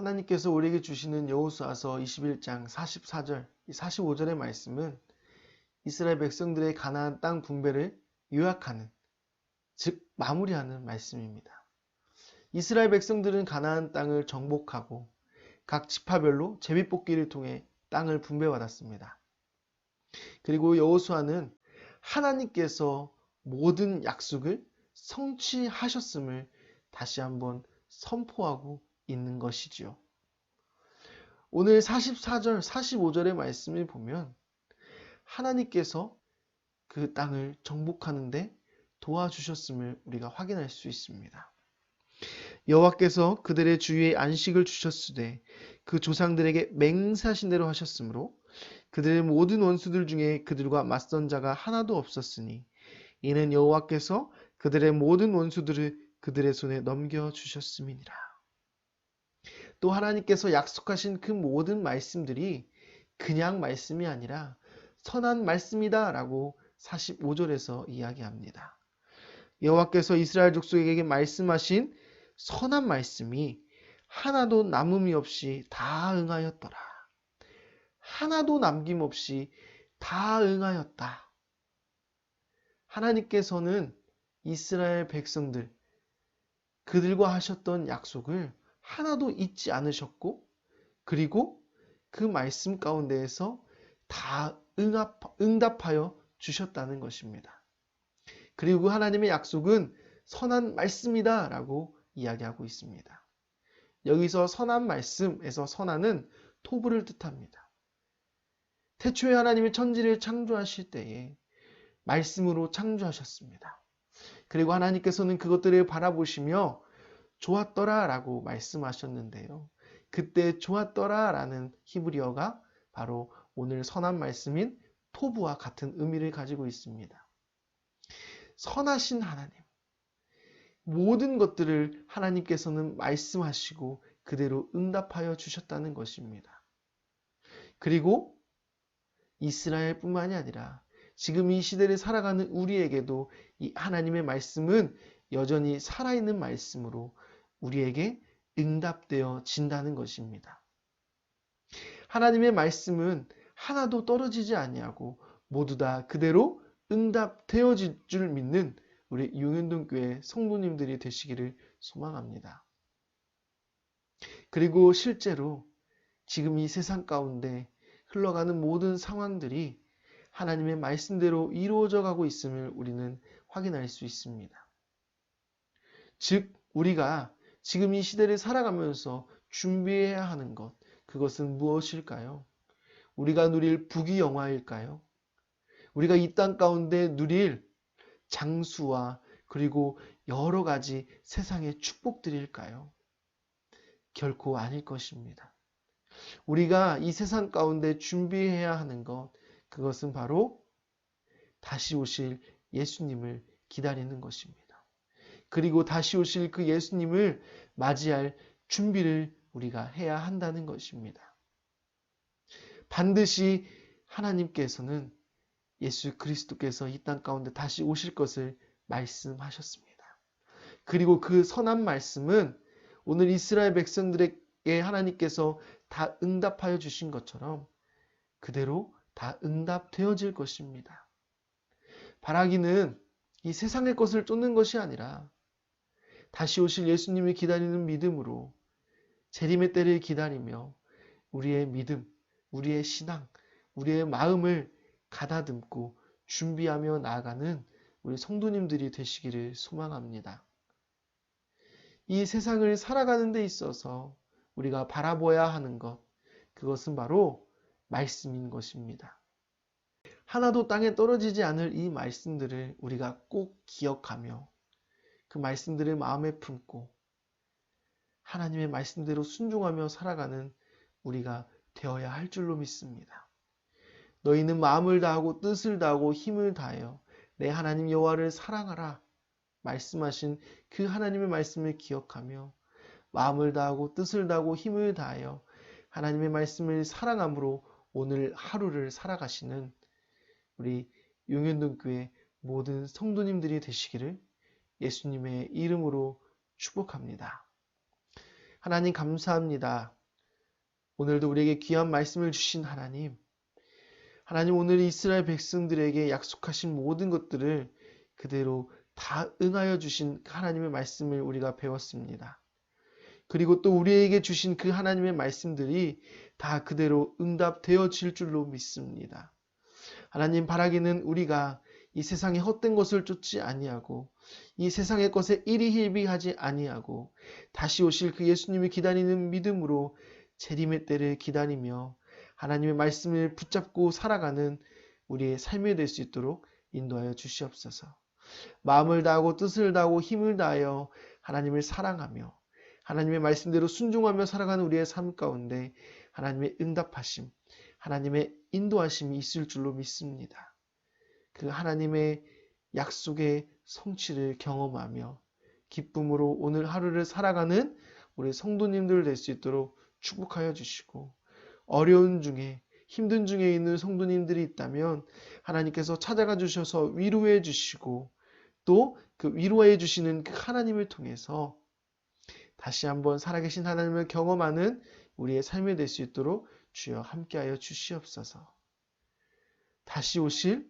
하나님께서 우리에게 주시는 여호수아서 21장 44절, 45절의 말씀은 이스라엘 백성들의 가나안 땅 분배를 요약하는 즉 마무리하는 말씀입니다. 이스라엘 백성들은 가나안 땅을 정복하고 각 지파별로 제비뽑기를 통해 땅을 분배받았습니다. 그리고 여호수아는 하나님께서 모든 약속을 성취하셨음을 다시 한번 선포하고 있는 것이지요. 오늘 44절, 45절의 말씀을 보면 하나님께서 그 땅을 정복하는데 도와주셨음을 우리가 확인할 수 있습니다. 여호와께서 그들의 주위에 안식을 주셨으되 그 조상들에게 맹세하신 대로 하셨으므로 그들의 모든 원수들 중에 그들과 맞선 자가 하나도 없었으니 이는 여호와께서 그들의 모든 원수들을 그들의 손에 넘겨 주셨음이니라. 또 하나님께서 약속하신 그 모든 말씀들이 그냥 말씀이 아니라 선한 말씀이다 라고 45절에서 이야기합니다. 여호와께서 이스라엘 족속에게 말씀하신 선한 말씀이 하나도 남음이 없이 다 응하였더라. 하나도 남김없이 다 응하였다. 하나님께서는 이스라엘 백성들, 그들과 하셨던 약속을 하나도 잊지 않으셨고, 그리고 그 말씀 가운데에서 다 응합, 응답하여 주셨다는 것입니다. 그리고 그 하나님의 약속은 선한 말씀이다 라고 이야기하고 있습니다. 여기서 선한 말씀에서 선한은 토부를 뜻합니다. 태초에 하나님이 천지를 창조하실 때에 말씀으로 창조하셨습니다. 그리고 하나님께서는 그것들을 바라보시며 좋았더라 라고 말씀하셨는데요. 그때 좋았더라 라는 히브리어가 바로 오늘 선한 말씀인 토부와 같은 의미를 가지고 있습니다. 선하신 하나님. 모든 것들을 하나님께서는 말씀하시고 그대로 응답하여 주셨다는 것입니다. 그리고 이스라엘 뿐만이 아니라 지금 이 시대를 살아가는 우리에게도 이 하나님의 말씀은 여전히 살아있는 말씀으로 우리에게 응답되어 진다는 것입니다. 하나님의 말씀은 하나도 떨어지지 아니하고 모두 다 그대로 응답되어질 줄 믿는 우리 용현동 교회 성도님들이 되시기를 소망합니다. 그리고 실제로 지금 이 세상 가운데 흘러가는 모든 상황들이 하나님의 말씀대로 이루어져 가고 있음을 우리는 확인할 수 있습니다. 즉, 우리가 지금 이 시대를 살아가면서 준비해야 하는 것, 그것은 무엇일까요? 우리가 누릴 부귀 영화일까요? 우리가 이 땅 가운데 누릴 장수와 그리고 여러 가지 세상의 축복들일까요? 결코 아닐 것입니다. 우리가 이 세상 가운데 준비해야 하는 것, 그것은 바로 다시 오실 예수님을 기다리는 것입니다. 그리고 다시 오실 그 예수님을 맞이할 준비를 우리가 해야 한다는 것입니다. 반드시 하나님께서는 예수 그리스도께서 이 땅 가운데 다시 오실 것을 말씀하셨습니다. 그리고 그 선한 말씀은 오늘 이스라엘 백성들에게 하나님께서 다 응답하여 주신 것처럼 그대로 다 응답되어질 것입니다. 바라기는 이 세상의 것을 쫓는 것이 아니라 다시 오실 예수님을 기다리는 믿음으로 재림의 때를 기다리며 우리의 믿음, 우리의 신앙, 우리의 마음을 가다듬고 준비하며 나아가는 우리 성도님들이 되시기를 소망합니다. 이 세상을 살아가는 데 있어서 우리가 바라보아야 하는 것, 그것은 바로 말씀인 것입니다. 하나도 땅에 떨어지지 않을 이 말씀들을 우리가 꼭 기억하며 그 말씀들을 마음에 품고 하나님의 말씀대로 순종하며 살아가는 우리가 되어야 할 줄로 믿습니다. 너희는 마음을 다하고 뜻을 다하고 힘을 다하여 내 하나님 여호와를 사랑하라 말씀하신 그 하나님의 말씀을 기억하며 마음을 다하고 뜻을 다하고 힘을 다하여 하나님의 말씀을 사랑함으로 오늘 하루를 살아가시는 우리 용현동교회 모든 성도님들이 되시기를 예수님의 이름으로 축복합니다. 하나님 감사합니다. 오늘도 우리에게 귀한 말씀을 주신 하나님, 하나님 오늘 이스라엘 백성들에게 약속하신 모든 것들을 그대로 다 응하여 주신 그 하나님의 말씀을 우리가 배웠습니다. 그리고 또 우리에게 주신 그 하나님의 말씀들이 다 그대로 응답되어질 줄로 믿습니다. 하나님 바라기는 우리가 이 세상의 헛된 것을 쫓지 아니하고 이 세상의 것에 일희일비하지 아니하고 다시 오실 그 예수님을 기다리는 믿음으로 재림의 때를 기다리며 하나님의 말씀을 붙잡고 살아가는 우리의 삶이 될 수 있도록 인도하여 주시옵소서. 마음을 다하고 뜻을 다하고 힘을 다하여 하나님을 사랑하며 하나님의 말씀대로 순종하며 살아가는 우리의 삶 가운데 하나님의 응답하심, 하나님의 인도하심이 있을 줄로 믿습니다. 그 하나님의 약속의 성취를 경험하며 기쁨으로 오늘 하루를 살아가는 우리 성도님들 될 수 있도록 축복하여 주시고 어려운 중에 힘든 중에 있는 성도님들이 있다면 하나님께서 찾아가 주셔서 위로해 주시고 또 그 위로해 주시는 그 하나님을 통해서 다시 한번 살아계신 하나님을 경험하는 우리의 삶이 될 수 있도록 주여 함께하여 주시옵소서. 다시 오실